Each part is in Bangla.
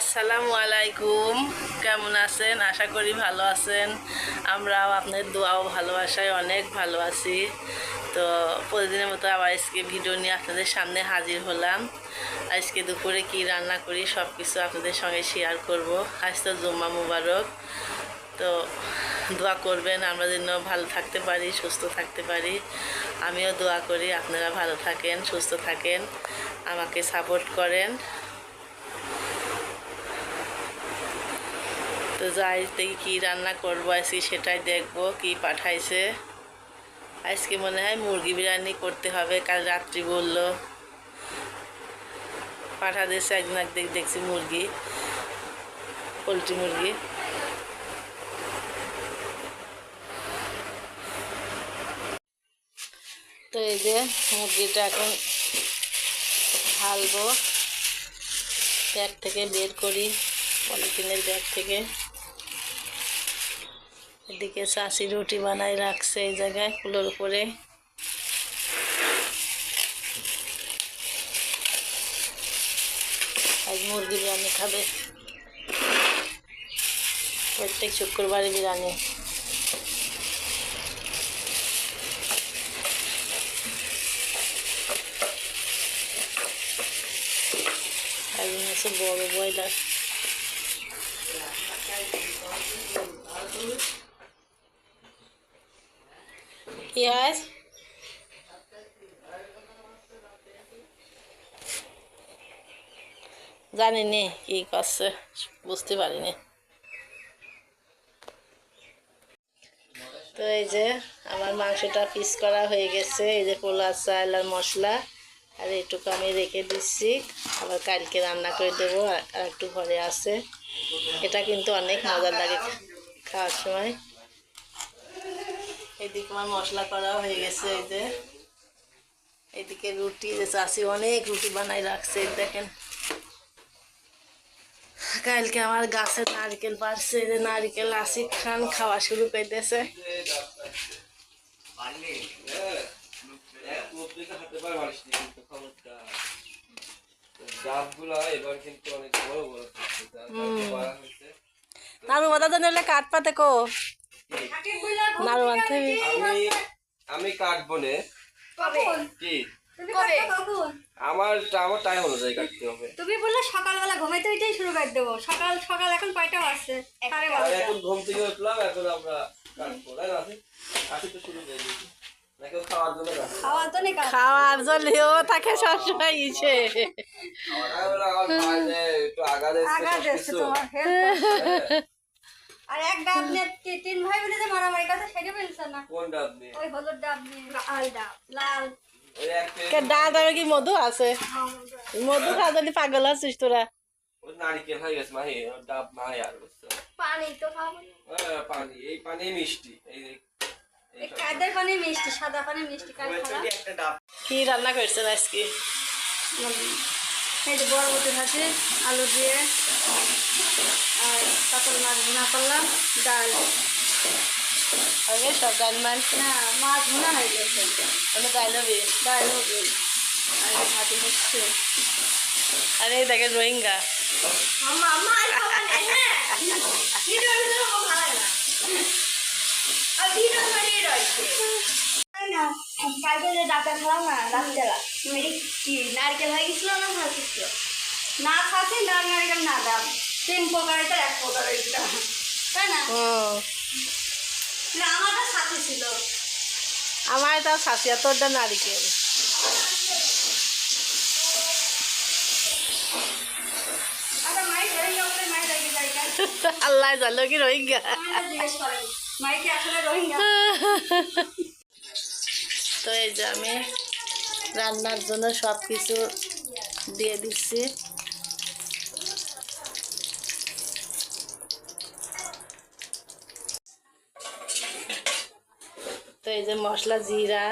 আসসালামু আলাইকুম। কেমন আছেন? আশা করি ভালো আছেন। আমরাও আপনার দোয়াও ভালোবাসায় অনেক ভালো আছি। তো প্রতিদিনের মতো আবার আজকে ভিডিও নিয়ে আপনাদের সামনে হাজির হলাম। আজকে দুপুরে কি রান্না করি সব কিছু আপনাদের সঙ্গে শেয়ার করব। আজ তো জুম্মা মুবারক। তো দোয়া করবেন, আমরা যেন ভালো থাকতে পারি, সুস্থ থাকতে পারি। আমিও দোয়া করি, আপনারা ভালো থাকেন, সুস্থ থাকেন। আমাকে সাপোর্ট করেন। তো যাই থেকে কী রান্না করব। আজকে সেটাই দেখব কি পাঠাইছে। আজকে মনে হয় মুরগি বিরিয়ানি করতে হবে, কাল রাত্রি বলল। পাঠা দিয়েছে একদিন একদিন দেখছি মুরগি, পোলট্রি মুরগি। তো এই যে মুরগিটা এখন ঢালবো, ব্যাগ থেকে বের করি, পলিথিনের ব্যাগ থেকে। এদিকে চাষি রুটি বানাই রাখছে এই জায়গায় কুলোর উপরে। আজ মুরগি বিরিয়ানি খাবে। প্রত্যেক শুক্রবারে বিরিয়ানি। হচ্ছে বড় ব্রয়লার। হয় জানি নে কি করছে, বুঝতে পারিনি। তো এই যে আমার মাংসটা পিস করা হয়ে গেছে, এই যে পোলা চাল আর মশলা। আর এইটুকু আমি রেখে দিচ্ছি। আবার কালকে রান্না করে দেবো, আর একটু ঘরে আছে। এটা কিন্তু অনেক মজা লাগে খাওয়ার সময়। এদিকে আমার মশলা করা হয়ে গেছে এই যে। এদিকে রুটি চাষি অনেক রুটি বানাই রাখছে দেখেন। কালকে আমার গাছে নারকেল পারছে যে নারকেল আসি খান খাওয়া শুরু করে দিয়েছে। ডাবগুলা এবার কিন্তু অনেক বড় বড় হচ্ছে হুম। নাড়ু বাঁধা নিলে কাঠ পাতে কো? বাঁধতে হবে। আমি আমি কাটবো নে কি? কবে? আমার আমার টাইম অনুযায়ী কাটতে হবে। তুমি বললে সকালবেলা ঘুমাইতে উঠেই শুরু করে দেবো। সকাল সকাল এখন কয়টা বাজছে এখন ঘুম থেকে উঠলাম এখন আমরা কাটবো। তাই না আসি আসি তো শুরু করে দিয়েছি। খাওয়ার জন্য জলেও তাকে সবসময় আগা দিচ্ছে তোমার help আর এক ডাব নিয়ে তিন ভাই বোনে যে মারামারি কথা সেটা বলছে না। কোন ডাব নিয়ে? ওই হলুদ ডাব নিয়ে। লাল ডাব লাল। কে প্লেট ডাল ডাবে কি মধু আছে? মধু পাগল আছিস তোরা। ওই নারিকেল হয়ে গেছে মাহি ডাব মাহি আর বুঝছ পানি তো খাব পানি এই পানি মিষ্টি এই কাদের পানি মিষ্টি সাদা পানি মিষ্টি কাল একটা ডাব। কি রান্না করছেন আজকে? এই যে বরবটি ভাজি আলু দিয়ে আর তারপর মাছ ভুনা করলাম ডাল। আগে সব ডাল মান না মাছ ভুনা হয়ে গেছে। আমি ডাল হবে? ডাল হবে। আর ভাজি হচ্ছে। আর এই দেখেন রোহিঙ্গা। কালকে খেলাম না। রাত্রেবেলা মেরি কি নারকেল হয়ে গেছিল না খাচ্ছিল না খাচ্ছে না নারকেল না ডাব তিন প্রকারের তো এক প্রকারের এটা তাই না? আমারটা সাথে ছিল। আমার শাসিয়া তোরটা নারিকেল। আচ্ছা আল্লাহ জানো কি রোহিঙ্গা? তো এই যে আমি রান্নার জন্য সব কিছু দিয়ে দিচ্ছি। তো এই যে মশলা, জিরা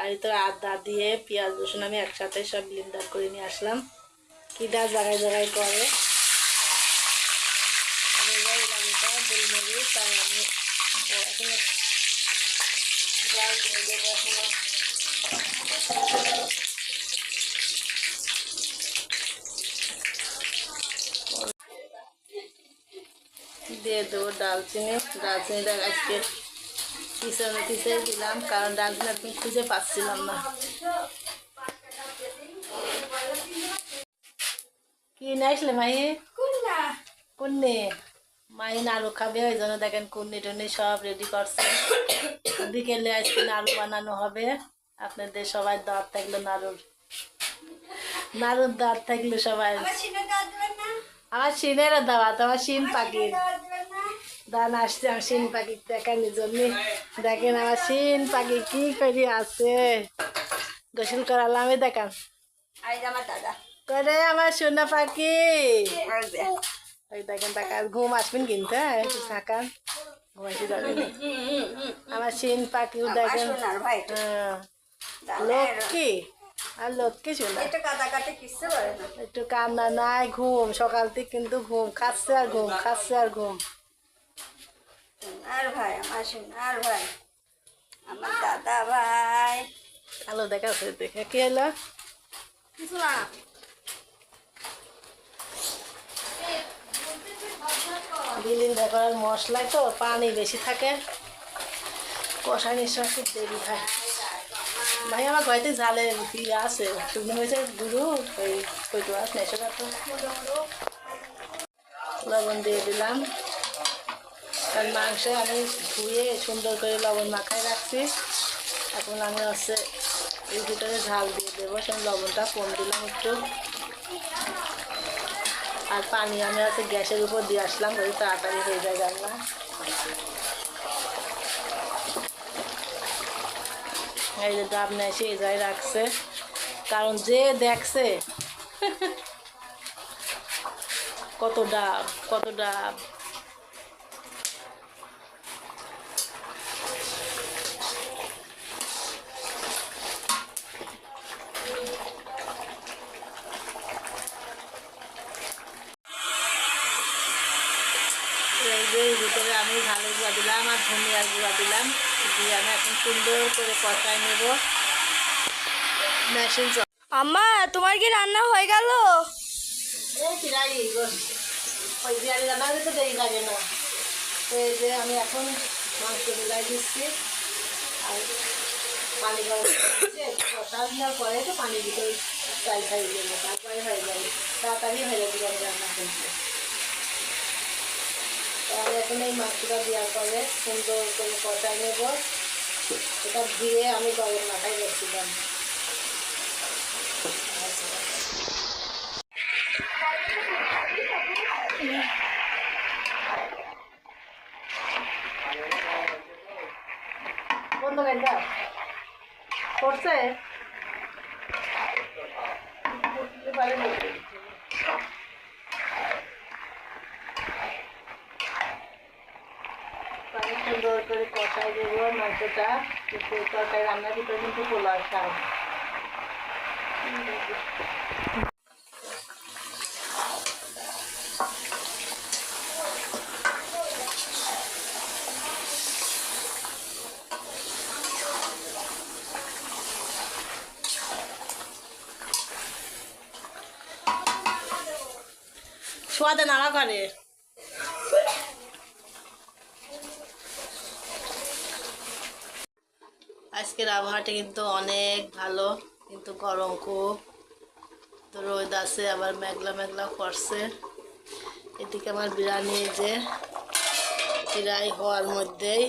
আর তো আদা দিয়ে পেঁয়াজ, রসুন আমি একসাথে সব ব্লেন্ডার করে নিয়ে আসলাম। কিটা জায়গায় জায়গায় করে। আমি এখনও দিয়ে দেবো ডালচিনি ডালচিনিটা আজকে পিছনে পিছিয়ে দিলাম কারণ ডালচিনি আপনি খুঁজে পাচ্ছিলাম না। কি নিয়ে আসলে মাই কুন্নি। মাই নাড়ু খাবে ওই জন্য দেখেন কুন্নি টুন্নি সব রেডি করছে। বিকেলে আজকে নাড়ু বানানো হবে। আপনাদের সবাই দাঁত থাকল নাড়ুর। নাড়ুর দাঁত থাকল সবাই আমার সিনেরও দাওয়াত আমার সিন পাখির। না? দান আসছে আমার সিন পাখির দেখানোর জন্য। দেখেন আমার সিন পাখি কি করে আছে। গোসল করালাম দেখান। আমার করে আমার সোনা পাখি? ওই দেখেন টাকা ঘুম আসবেন কিনতে একটু থাকান। ঘুম আসি যাবেন আমার সিন পাখিও দেখেন। হ্যাঁ, লক্ষ্মী। আর লক্ষ্মী শোনা এটা কাদা কিচ্ছু করে না? একটু কান্না নাই ঘুম। সকাল থেকে কিন্তু ঘুম। খাচ্ছে আর ঘুম খাচ্ছে আর ঘুম। আর ভাই আমার সোনার ভাই। আমার দাদা ভাই। আলো দেখে কি হলো কিছু না বিলিন্দা করার মশলায় তো পানি বেশি থাকে। কষানির সময় খুব দেরি হয়। ভাই, আমার ঘরেতে জালের ইয়ে আছে। শুকনো হয়েছে গুরু ওই কইটু আস না এসব তো লবণ দিয়ে দিলাম। আর মাংস আমি ধুয়ে সুন্দর করে লবণ মাখায় রাখছি। এখন আমি হচ্ছে এই ভিতরে ঝাল দিয়ে দেবো সেই লবণটা কম দিলাম একটু। আর পানি আমি হচ্ছে গ্যাসের উপর দিয়ে আসলাম ওই তাড়াতাড়ি হয়ে যায় রান্না। এই যে ডাব নেয় সেই যায় রাখছে। কারণ যে দেখছে, কত ডাব কত ডাব। আমি ভালো গুঁড়া দিলাম আর ধনিয়ার গুঁড়া দিলাম। দিয়ে আমি এখন সুন্দর করে কষায় নেব। মেশিন আম্মা তোমার কি রান্না হয়ে গেল? ওই বিরিয়ানি রান্না তো দেরি লাগে না। তো এই যে আমি এখন মাংস মিলাই দিচ্ছি। আর পানি কষা দেওয়ার পরে তো পানি দিতে চাই খাই দেবো তারপরে হয়ে যাবে। তাড়াতাড়ি হয়ে যাবে রান্না করতে। তাহলে এখন এই মাছটা দেওয়ার পরে সুন্দর করে কষাই নেব। এটা দিয়ে আমি গরম মাথায় রেখেছিলাম বন্ধ করে দাও করছে করতে পারে না। পানি সুন্দর করে কষাই দেবো মাংসটা কিন্তু তরকারি রান্নার ভিতরে কিন্তু পোলাও নাড়া করে। আজকের আবহাওয়াটা কিন্তু অনেক ভালো, কিন্তু গরম খুব। তো রোদ আছে, আবার মেঘলা মেঘলা করছে। এদিকে আমার বিরিয়ানি যে প্রায় হওয়ার মধ্যেই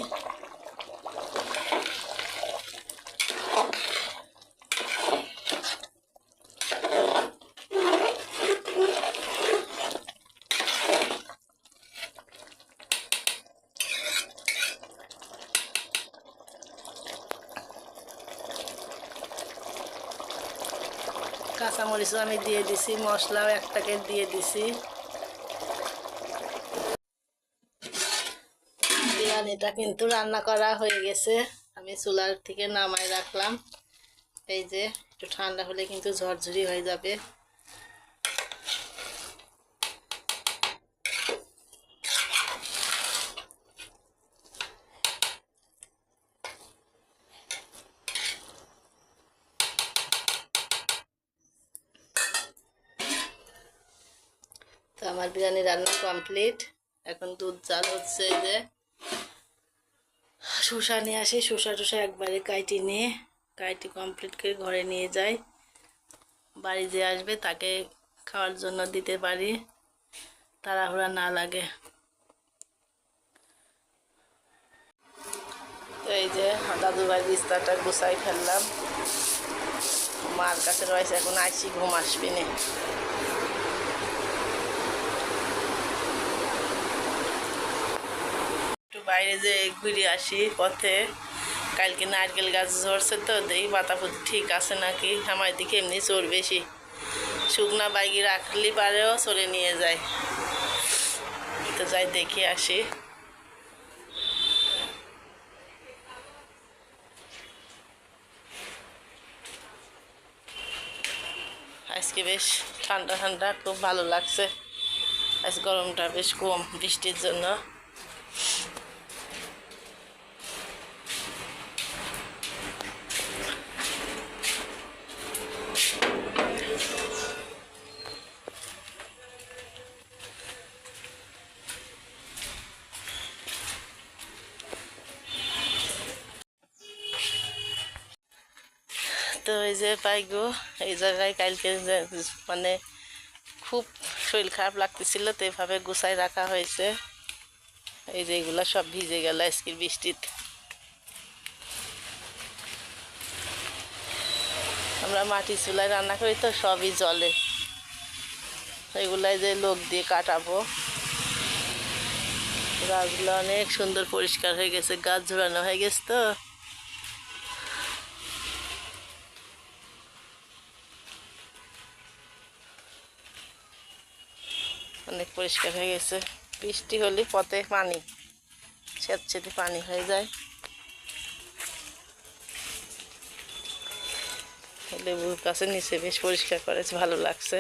কাঁচামরিচও আমি দিয়ে দিছি, মশলাও এক প্যাকেট দিয়ে দিছি। বিরিয়ানিটা কিন্তু রান্না করা হয়ে গেছে, আমি চুলার থেকে নামাই রাখলাম। এই যে, একটু ঠান্ডা হলে কিন্তু ঝরঝরি হয়ে যাবে তো আমার বিরিয়ানি রান্না কমপ্লিট এখন দুধ, চাল হচ্ছে যে শসা নিয়ে আসি। শসা টসা একবারে কাইটি নিয়ে, কাইটি কমপ্লিট করে ঘরে নিয়ে যাই। বাড়ি যে আসবে তাকে খাওয়ার জন্য দিতে পারি। তাড়াহুড়া না লাগে। এই যে দাদু ভাই বিস্তারটা গুছাই ফেললাম। মার কাছে রয়েছে, এখন আইসি, ঘুম আসবি না। বাইরে যে ঘুরে আসি পথে। কালকে নারকেল গাছ ঝরছে তো, দেখি বাতাপুতি ঠিক আছে নাকি? আমার দিকে এমনি চোর বেশি। শুকনা বাইকে রাখলি পারেও চলে নিয়ে যায়। তো যাই দেখে আসি। আজকে বেশ ঠান্ডা ঠান্ডা, খুব ভালো লাগছে। আজ গরমটা বেশ কম বৃষ্টির জন্য। এই যে পাইগো এই জায়গায় কালকে মানে খুব শরীর খারাপ লাগতেছিল, তো এভাবে গুছাই রাখা হয়েছে। এই যে এগুলা সব ভিজে গেল আজকের বৃষ্টিতে আমরা মাটি চুলায় রান্না করি তো সবই জলে। এগুলাই যে লোক দিয়ে কাটাবো। গাছগুলো অনেক সুন্দর পরিষ্কার হয়ে গেছে, গাছ ঝোড়ানো হয়ে গেছে তো। অনেক পরিষ্কার হয়ে গেছে। বৃষ্টি হলে পথে পানি স্যাঁতস্যাঁতে পানি হয়ে যায়। লেবুর কাছে নিচে বেশ পরিষ্কার করেছে, ভালো লাগছে।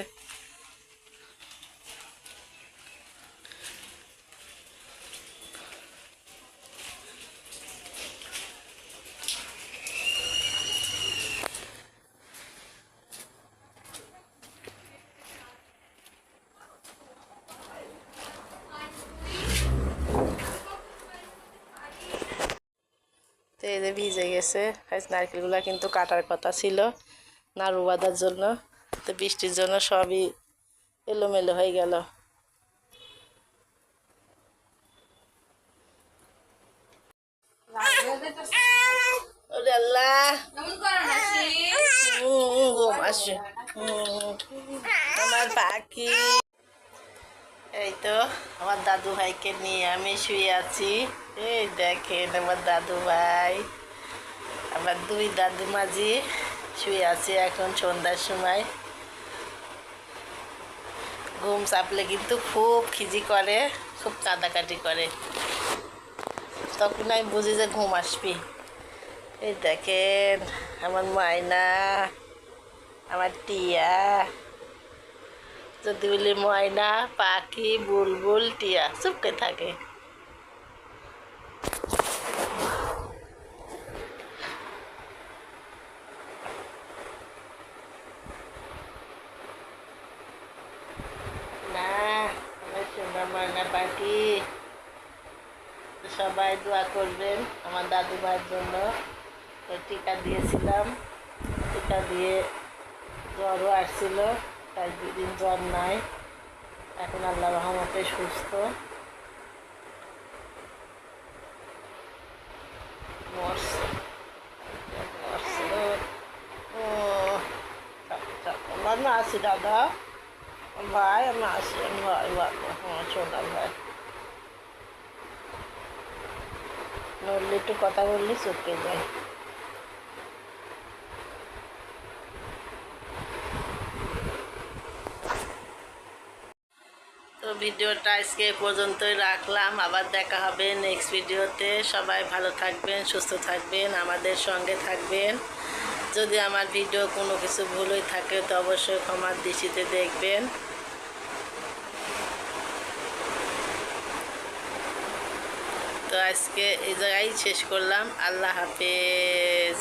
তো এই যে ভিজে গেছে নারকেলগুলো কিন্তু কাটার কথা ছিল নাড়ু বাঁধার জন্য তো বৃষ্টির জন্য সবই এলোমেলো হয়ে গেল আমার পাখি এই তো, আমার দাদু ভাইকে নিয়ে আমি শুয়ে আছি। এই দেখেন আমার দাদু ভাই। আমার দুই দাদু মাঝি শুয়ে আছে এখন সন্ধ্যার সময়। ঘুম চাপলে কিন্তু খুব খিজি করে, খুব কাঁদাকাটি করে। তখন আমি বুঝি যে ঘুম আসবি। এই দেখেন, আমার ময়না আমার টিয়া। যদি বলি ময়না, পাখি, বুলবুল, টিয়া চুপকে থাকে। পাখি। সবাই দোয়া করবেন আমার দাদু ভাইয়ের জন্য। টিকা দিয়েছিলাম। টিকা দিয়ে জ্বরও আসছিল। তাই দুদিন জ্বর নাই। এখন আল্লাহ রহমতে সুস্থ। আমরা আছি, দাদা। ভাই, আমরা আছি। ভাই ভাই আমার ভাই। নড়লে একটু কথা বললে চুপকে যায়। ভিডিওটা আজকে পর্যন্তই রাখলাম। আবার দেখা হবে নেক্সট ভিডিওতে। সবাই ভালো থাকবেন, সুস্থ থাকবেন, আমাদের সঙ্গে থাকবেন। যদি আমার ভিডিও কোনো কিছু ভুল হয়ে থাকে, তো অবশ্যই ক্ষমার দৃষ্টিতে দেখবেন। তো আজকে এই জায়গায় শেষ করলাম। আল্লাহ হাফেজ।